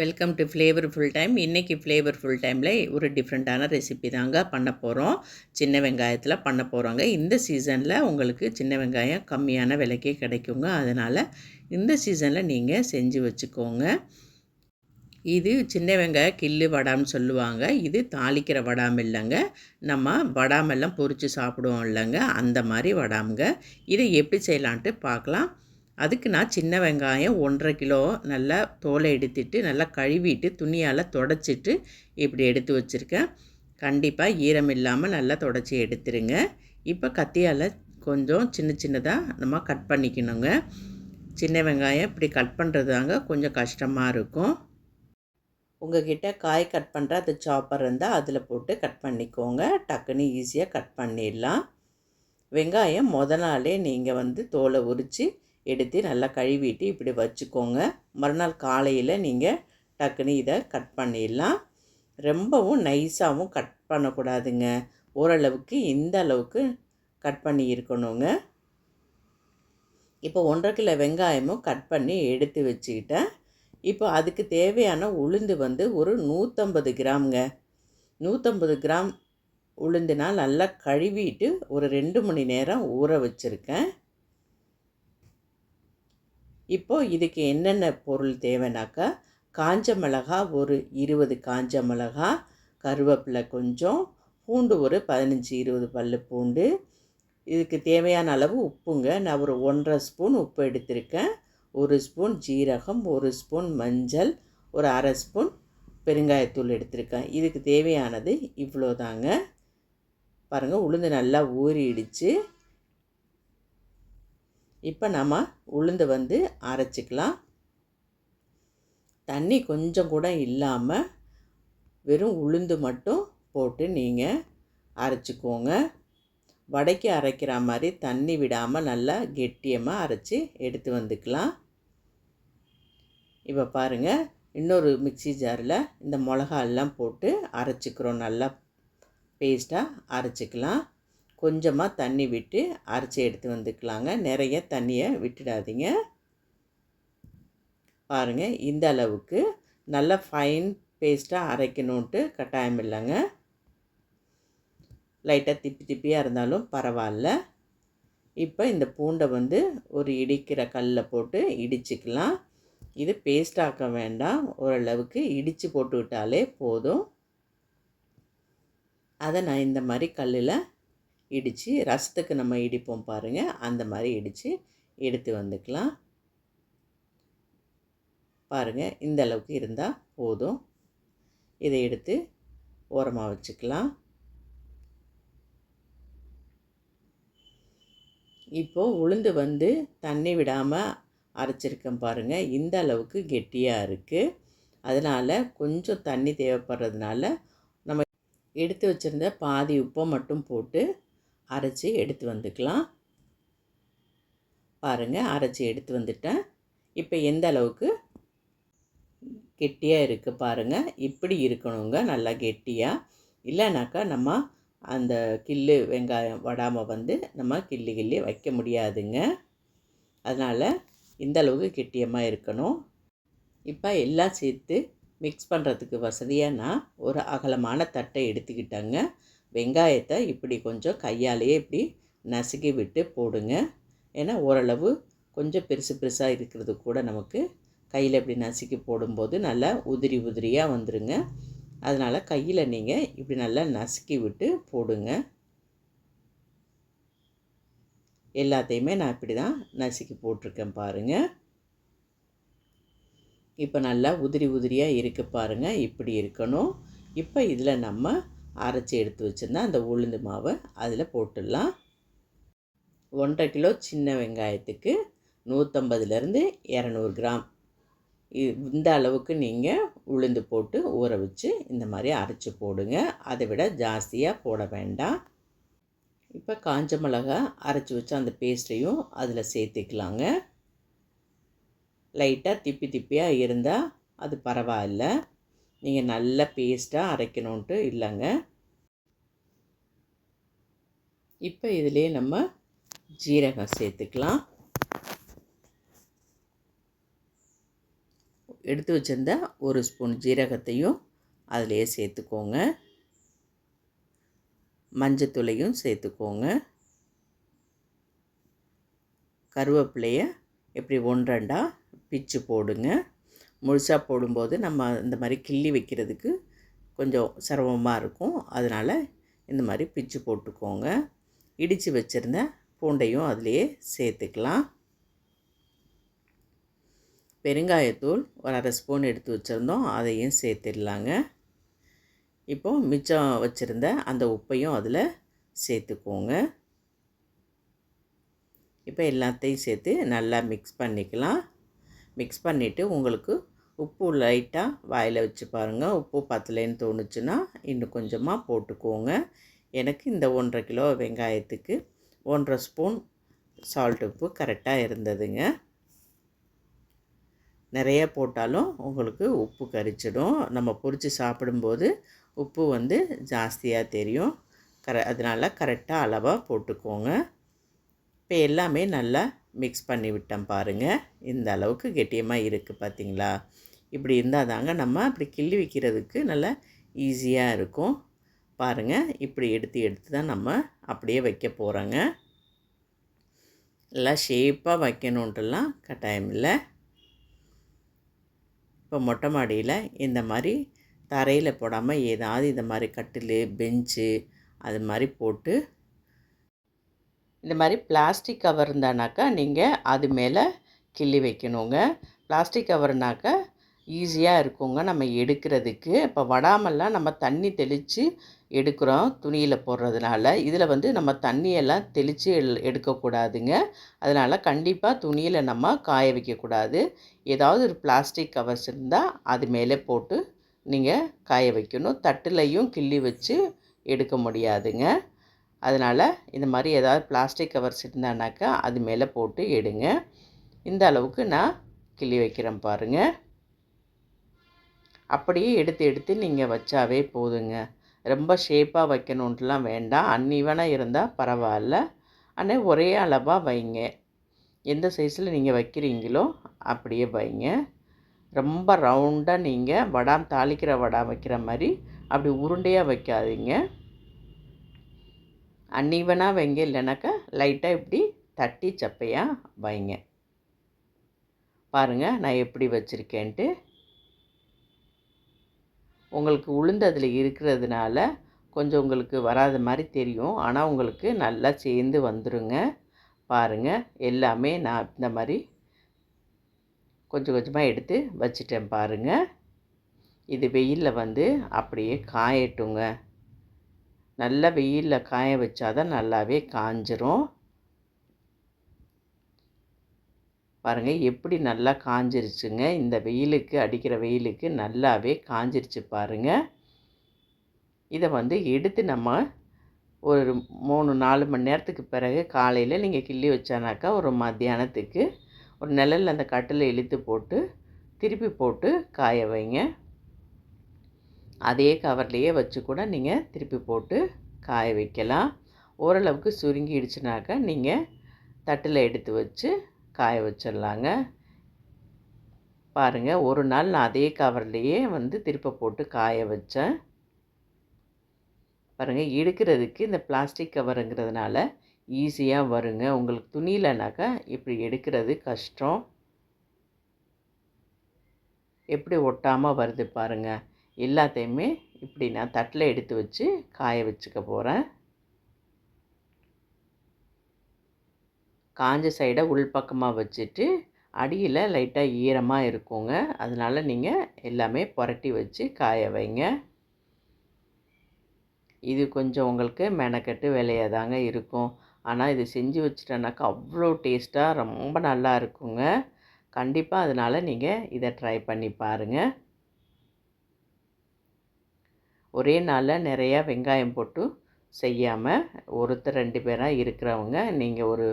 Welcome to flavour full time இன்றைக்கி flavour full டைமில் ஒரு டிஃப்ரெண்ட்டான ரெசிபி தாங்க பண்ண போகிறோம் சின்ன வெங்காயத்தில் பண்ண போகிறோங்க இந்த சீசனில் உங்களுக்கு சின்ன வெங்காயம் கம்மியான விலைக்கே கிடைக்குங்க. அதனால் இந்த சீசனில் நீங்கள் செஞ்சு வச்சுக்கோங்க. இது சின்ன வெங்காய கில்லு வடாம்னு சொல்லுவாங்க. இது தாளிக்கிற வடாம் இல்லைங்க. நம்ம வடாமெல்லாம் பொறிச்சு சாப்பிடுவோம் இல்லைங்க. அந்த மாதிரி வடாமுங்க. இதை எப்படி செய்யலான்ட்டு பார்க்கலாம். அதுக்கு நான் சின்ன வெங்காயம் ஒன்றரை கிலோ நல்லா தோலை எடுத்துட்டு நல்லா கழுவிட்டு துணியால் தொடச்சிட்டு இப்படி எடுத்து வச்சுருக்கேன். கண்டிப்பாக ஈரம் இல்லாமல் நல்லா தொடச்சி எடுத்துருங்க. இப்போ கத்தியால் கொஞ்சம் சின்ன சின்னதாக நம்ம கட் பண்ணிக்கணுங்க. சின்ன வெங்காயம் இப்படி கட் பண்ணுறது தாங்க கொஞ்சம் கஷ்டமாக இருக்கும். உங்ககிட்ட காய் கட் பண்ணுற அது சாப்பர் இருந்தால் அதில் போட்டு கட் பண்ணிக்கோங்க. டக்குன்னு ஈஸியாக கட் பண்ணிடலாம். வெங்காயம் முத நாளே நீங்கள் வந்து தோலை உரித்து எடுத்து நல்லா கழுவிட்டு இப்படி வச்சுக்கோங்க. மறுநாள் காலையில் நீங்கள் டக்குன்னு இதை கட் பண்ணிடலாம். ரொம்பவும் நைஸாகவும் கட் பண்ணக்கூடாதுங்க. ஓரளவுக்கு இந்த அளவுக்கு கட் பண்ணி இருக்கணுங்க. இப்போ ஒன்றரை கிலோ வெங்காயமும் கட் பண்ணி எடுத்து வச்சுக்கிட்டேன். இப்போ அதுக்கு தேவையான உளுந்து வந்து ஒரு நூற்றம்பது கிராம்ங்க. நூற்றம்பது கிராம் உளுந்துனால் நல்லா கழுவிட்டு ஒரு ரெண்டு மணி நேரம் ஊற வச்சுருக்கேன். இப்போது இதுக்கு என்னென்ன பொருள் தேவைனாக்கா காஞ்ச மிளகா ஒரு இருபது காஞ்ச மிளகா கருவேப்பிலை கொஞ்சம் பூண்டு ஒரு பதினஞ்சு இருபது பல் பூண்டு. இதுக்கு தேவையான அளவு உப்புங்க. நான் ஒரு ஒன்றரை ஸ்பூன் உப்பு எடுத்திருக்கேன். ஒரு ஸ்பூன் ஜீரகம் ஒரு ஸ்பூன் மஞ்சள் ஒரு அரை ஸ்பூன் பெருங்காயத்தூள் எடுத்திருக்கேன். இதுக்கு தேவையானது இவ்வளோ தாங்க பாருங்கள் உளுந்து நல்லா ஊறிடுச்சு. இப்போ நம்ம உளுந்து வந்து அரைச்சிக்கலாம். தண்ணி கொஞ்சம் கூட இல்லாமல் வெறும் உளுந்து மட்டும் போட்டு நீங்கள் அரைச்சிக்கோங்க. வடைக்கு அரைக்கிற மாதிரி தண்ணி விடாமல் நல்லா கெட்டியமாக அரைச்சி எடுத்து வந்துக்கலாம். இப்போ பாருங்கள் இன்னொரு மிக்சி ஜாரில் இந்த மிளகா எல்லாம் போட்டு அரைச்சிக்கிறோம். நல்லா பேஸ்ட்டாக அரைச்சிக்கலாம். கொஞ்சமாக தண்ணி விட்டு அரைச்சி எடுத்து வந்துக்கலாங்க. நிறைய தண்ணியை விட்டுடாதீங்க. பாருங்கள் இந்த அளவுக்கு நல்ல ஃபைன் பேஸ்ட்டாக அரைக்கணுன்ட்டு கட்டாயம் இல்லைங்க. லைட்டாக திப்பி திப்பியாக இருந்தாலும் பரவாயில்ல. இப்போ இந்த பூண்டை வந்து ஒரு இடிக்கிற கல்லில் போட்டு இடிச்சிக்கலாம். இது பேஸ்டாக்க வேண்டாம். ஓரளவுக்கு இடித்து போட்டு விட்டாலே போதும். அதை நான் இந்த மாதிரி கல்லில் இடித்து ரசத்துக்கு நம்ம இடிப்போம் பாருங்கள் அந்த மாதிரி இடித்து எடுத்து வந்துக்கலாம். பாருங்கள் இந்த அளவுக்கு இருந்தால் போதும். இதை எடுத்து ஓரமாக வச்சுக்கலாம். இப்போது உளுந்து வந்து தண்ணி விடாமல் அரைச்சிருக்கேன் பாருங்கள் இந்த அளவுக்கு கெட்டியாக இருக்குது அதனால் கொஞ்சம் தண்ணி தேவைப்படுறதுனால நம்ம எடுத்து வச்சுருந்த பாதி உப்பை மட்டும் போட்டு அரைச்சி எடுத்து வந்துக்கலாம். பாருங்கள் அரைச்சி எடுத்து வந்துட்டேன். இப்போ எந்த அளவுக்கு கெட்டியாக இருக்குது பாருங்கள் இப்படி இருக்கணுங்க நல்லா கெட்டியாக இல்லைனாக்கா நம்ம அந்த கில்லு வெங்காயம் வடாமல் வந்து நம்ம கிள்ளி கில்லி வைக்க முடியாதுங்க. அதனால் இந்த அளவுக்கு கெட்டியமாக இருக்கணும். இப்போ எல்லாம் சேர்த்து மிக்ஸ் பண்ணுறதுக்கு வசதியாக நான் ஒரு அகலமான தட்டை எடுத்துக்கிட்டேங்க. வெங்காயத்தை இப்படி கொஞ்சம் கையாலேயே இப்படி நசுக்கி விட்டு போடுங்க. ஏன்னா ஓரளவு கொஞ்சம் பெருசு பெருசாக இருக்கிறது கூட நமக்கு கையில் இப்படி நசுக்கி போடும்போது நல்லா உதிரி உதிரியாக வந்துடுங்க அதனால் கையில் நீங்கள் இப்படி நல்லா நசுக்கி விட்டு போடுங்க. எல்லாத்தையுமே நான் இப்படி தான் நசுக்கி போட்டிருக்கேன் பாருங்கள் இப்போ நல்லா உதிரி உதிரியாக இருக்குது பாருங்கள் இப்படி இருக்கணும். இப்போ இதில் நம்ம அரைச்சி எடுத்து வச்சுருந்தா அந்த உளுந்து மாவை அதில் போட்டுடலாம். ஒன்றரை கிலோ சின்ன வெங்காயத்துக்கு நூற்றம்பதுலேருந்து இரநூறு கிராம். இந்த அளவுக்கு நீங்கள் உளுந்து போட்டு ஊற வச்சு இந்த மாதிரி அரைச்சி போடுங்க. அதை விட ஜாஸ்தியாக போட வேண்டாம். இப்போ காஞ்ச மிளகா அரைச்சி வச்ச அந்த பேஸ்ட்டையும் அதில் சேர்த்துக்கலாங்க. லைட்டாக திப்பி திப்பியாக இருந்தால் அது பரவாயில்ல. நீங்கள் நல்ல பேஸ்ட்டாக அரைக்கணுன்ட்டு இல்லைங்க. இப்போ இதிலே நம்ம ஜீரகம் சேர்த்துக்கலாம். எடுத்து வச்சுருந்த ஒரு ஸ்பூன் ஜீரகத்தையும் அதிலே சேர்த்துக்கோங்க. மஞ்சத்தூளையும் சேர்த்துக்கோங்க. கருவேப்பிலையை எப்படி ஒன்றண்டாக பிச்சு போடுங்க. முழுசாக போடும்போது நம்ம இந்த மாதிரி கிள்ளி வைக்கிறதுக்கு கொஞ்சம் சிரமமாக இருக்கும். அதனால் இந்த மாதிரி பிச்சு போட்டுக்கோங்க. இடித்து வச்சுருந்த பூண்டையும் அதிலையே சேர்த்துக்கலாம். பெருங்காயத்தூள் ஒரு அரை ஸ்பூன் எடுத்து வச்சுருந்தோம். அதையும் சேர்த்துடலாங்க. இப்போது மிச்சம் வச்சுருந்த அந்த உப்பையும் அதில் சேர்த்துக்கோங்க. இப்போ எல்லாத்தையும் சேர்த்து நல்லா மிக்ஸ் பண்ணிக்கலாம். மிக்ஸ் பண்ணிவிட்டு உங்களுக்கு உப்பு லைட்டாக வாயில் வச்சு பாருங்கள் உப்பு பத்தலைன்னு தோணுச்சுன்னா இன்னும் கொஞ்சமாக போட்டுக்கோங்க. எனக்கு இந்த ஒன்றரை கிலோ வெங்காயத்துக்கு ஒன்றரை ஸ்பூன் சால்ட் உப்பு கரெக்டாக இருந்ததுங்க. நிறைய போட்டாலும் உங்களுக்கு உப்பு கரிச்சிடும். நம்ம பொரித்து சாப்பிடும்போது உப்பு வந்து ஜாஸ்தியாக தெரியும். கர அதனால் கரெக்டாக அளவாக போட்டுக்கோங்க. இப்போ எல்லாமே நல்லா மிக்ஸ் பண்ணி விட்டேன் பாருங்கள் இந்த அளவுக்கு கெட்டியமாக இருக்குது பார்த்தீங்களா இப்படி இருந்தால் தாங்க நம்ம அப்படி கிள்ளி வைக்கிறதுக்கு நல்லா ஈஸியாக இருக்கும். பாருங்கள் இப்படி எடுத்து எடுத்து தான் நம்ம அப்படியே வைக்க போகிறோங்க எல்லாம் ஷேப்பாக வைக்கணுன்ட்டுலாம் கட்டாயம் இல்லை. இப்போ மொட்டை மாடியில் இந்த மாதிரி தரையில் போடாமல் ஏதாவது இந்த மாதிரி கட்டில் பெஞ்சு அது மாதிரி போட்டு இந்த மாதிரி பிளாஸ்டிக் கவர் இருந்தானாக்கா நீங்கள் அது மேலே கிள்ளி வைக்கணுங்க. பிளாஸ்டிக் கவர்னாக்கா ஈஸியாக இருக்குங்க நம்ம எடுக்கிறதுக்கு. இப்போ வடாமல்லாம் நம்ம தண்ணி தெளித்து எடுக்கிறோம் துணியில் போடுறதுனால. இதில் வந்து நம்ம தண்ணியெல்லாம் தெளித்து எல் எடுக்கக்கூடாதுங்க. அதனால் கண்டிப்பாக துணியில் நம்ம காய வைக்கக்கூடாது. ஏதாவது ஒரு பிளாஸ்டிக் கவர்ஸ் இருந்தால் அது மேலே போட்டு நீங்கள் காய வைக்கணும். தட்டுலையும் கிள்ளி வச்சு எடுக்க முடியாதுங்க. அதனால் இந்த மாதிரி ஏதாவது பிளாஸ்டிக் கவர்ஸ் இருந்தானாக்கா அது மேலே போட்டு எடுங்க. இந்த அளவுக்கு நான் கிள்ளி வைக்கிறேன் பாருங்கள் அப்படியே எடுத்து எடுத்து நீங்கள் வச்சாவே போதுங்க. ரொம்ப ஷேப்பாக வைக்கணுன்ட்டுலாம் வேண்டாம். அன்னிவனாக இருந்தால் பரவாயில்ல. ஆனால் ஒரே அளவாக வைங்க. எந்த சைஸில் நீங்கள் வைக்கிறீங்களோ அப்படியே வைங்க. ரொம்ப ரவுண்டாக நீங்கள் வடாம் தாளிக்கிற வடாம் வைக்கிற மாதிரி அப்படி உருண்டையாக வைக்காதீங்க. அன்னிவனாக வைங்க இல்லைனாக்கா லைட்டாக இப்படி தட்டி சப்பையாக வைங்க. பாருங்கள் நான் எப்படி வச்சுருக்கேன்ட்டு. உங்களுக்கு உளுந்து அதில் இருக்கிறதுனால கொஞ்சம் உங்களுக்கு வராத மாதிரி தெரியும். ஆனால் உங்களுக்கு நல்லா சேர்ந்து வந்துடுங்க பாருங்கள் எல்லாமே நான் இந்த மாதிரி கொஞ்சம் கொஞ்சமாக எடுத்து வச்சுட்டேன் பாருங்கள் இது வெயிலில் வந்து அப்படியே காயட்டுங்க. நல்லா வெயிலில் காய வச்சாதான் நல்லாவே காஞ்சிரும். பாருங்கள் எப்படி நல்லா காஞ்சிருச்சுங்க. இந்த வெயிலுக்கு அடிக்கிற வெயிலுக்கு நல்லாவே காஞ்சிருச்சு பாருங்கள் இதை வந்து எடுத்து நம்ம ஒரு மூணு நாலு மணி நேரத்துக்கு பிறகு காலையில் நீங்கள் கிள்ளி வச்சானாக்கா ஒரு மத்தியானத்துக்கு ஒரு நிழலில் அந்த கட்டில் இழுத்து போட்டு திருப்பி போட்டு காய வைங்க. அதே கவர்லேயே வச்சு கூட நீங்கள் திருப்பி போட்டு காய வைக்கலாம். ஓரளவுக்கு சுருங்கிடுச்சுனாக்கா நீங்கள் தட்டில் எடுத்து வச்சு காய வச்சிடலாங்க. பாருங்கள் ஒரு நாள் நான் அதே கவர்லேயே வந்து திருப்ப போட்டு காய வச்சேன். பாருங்கள் எடுக்கிறதுக்கு இந்த பிளாஸ்டிக் கவருங்கிறதுனால ஈஸியாக வருங்க. உங்களுக்கு துணியிலனாக்கா இப்படி எடுக்கிறது கஷ்டம். எப்படி ஒட்டாமல் வருது பாருங்கள் எல்லாத்தையுமே இப்படி நான் தட்டில் எடுத்து வச்சு காய வச்சுக்க போகிறேன் காஞ்ச சைடை உள்பக்கமாக வச்சுட்டு அடியில் லைட்டாக ஈரமாக இருக்குங்க. அதனால் நீங்கள் எல்லாமே புரட்டி வச்சு காய வைங்க. இது கொஞ்சம் உங்களுக்கு மெனக்கட்டு வேலையாக தாங்க இருக்கும். ஆனால் இது செஞ்சு வச்சிட்டேனாக்கா அவ்வளோ டேஸ்ட்டாக ரொம்ப நல்லா இருக்குங்க. கண்டிப்பாக அதனால் நீங்கள் இதை ட்ரை பண்ணி பாருங்கள் ஒரே நாளில் நிறையா வெங்காயம் போட்டு செய்யாமல் ஒருத்தர் ரெண்டு பேராக இருக்கிறவங்க நீங்கள் ஒரு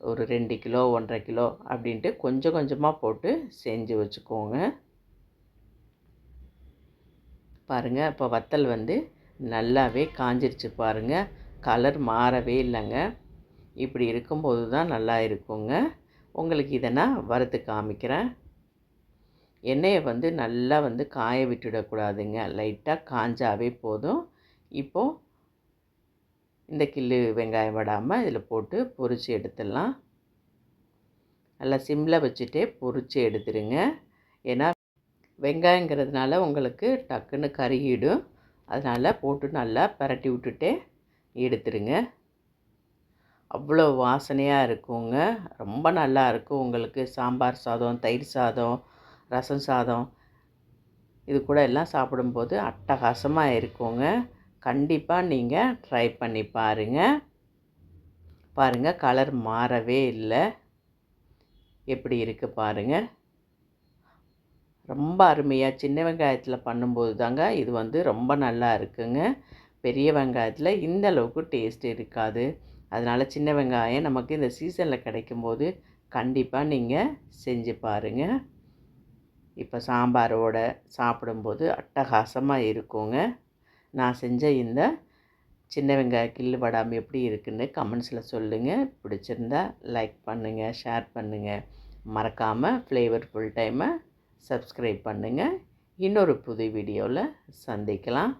ஒரு ரெண்டு கிலோ ஒன்றரை கிலோ அப்படின்ட்டு கொஞ்சம் கொஞ்சமாக போட்டு செஞ்சு வச்சுக்கோங்க. பாருங்கள் இப்போ வத்தல் வந்து நல்லாவே காஞ்சிருச்சு பாருங்கள் கலர் மாறவே இல்லைங்க. இப்படி இருக்கும்போது தான் நல்லா இருக்குங்க. உங்களுக்கு இதை நான் வறுத்து காமிக்கிறேன். எண்ணெயை வந்து நல்லா வந்து காய விட்டுடக்கூடாதுங்க. லைட்டாக காஞ்சாவே போதும். இப்போது இந்த கில்லு வெங்காயம் விடாமல் இதில் போட்டு பொரித்து எடுத்துடலாம். நல்லா சிம்மில் வச்சுட்டே பொரித்து எடுத்துருங்க ஏன்னா வெங்காயங்கிறதுனால உங்களுக்கு டக்குன்னு கருகிடும். அதனால் போட்டு நல்லா பரட்டி விட்டுட்டே எடுத்துருங்க அவ்வளோ வாசனையாக இருக்குங்க. ரொம்ப நல்லா இருக்கும் உங்களுக்கு. சாம்பார் சாதம் தயிர் சாதம் ரசம் சாதம். இது கூட எல்லாம் சாப்பிடும்போது அட்டகாசமாக இருக்குங்க. கண்டிப்பாக நீங்கள் ட்ரை பண்ணி பாருங்கள் பாருங்கள் கலர் மாறவே இல்லை. எப்படி இருக்குது பாருங்கள் ரொம்ப அருமையாக சின்ன வெங்காயத்தில் பண்ணும்போது தாங்க இது வந்து ரொம்ப நல்லா இருக்குங்க. பெரிய வெங்காயத்தில் இந்த அளவுக்கு டேஸ்ட் இருக்காது. அதனால் சின்ன வெங்காயம் நமக்கு இந்த சீசனில் கிடைக்கும்போது கண்டிப்பாக நீங்கள் செஞ்சு பாருங்கள் இப்போ சாம்பாரோட சாப்பிடும்போது அட்டகாசமாக இருக்குங்க. நான் செஞ்ச இந்த சின்ன வெங்காய கில்லு வடாமல் எப்படி இருக்குன்னு கமெண்ட்ஸில் சொல்லுங்கள் பிடிச்சிருந்தா லைக் பண்ணுங்கள் ஷேர் பண்ணுங்கள் மறக்காமல் ஃப்ளேவர் ஃபுல் டைமை சப்ஸ்கிரைப் பண்ணுங்கள் இன்னொரு புது வீடியோவில் சந்திக்கலாம்.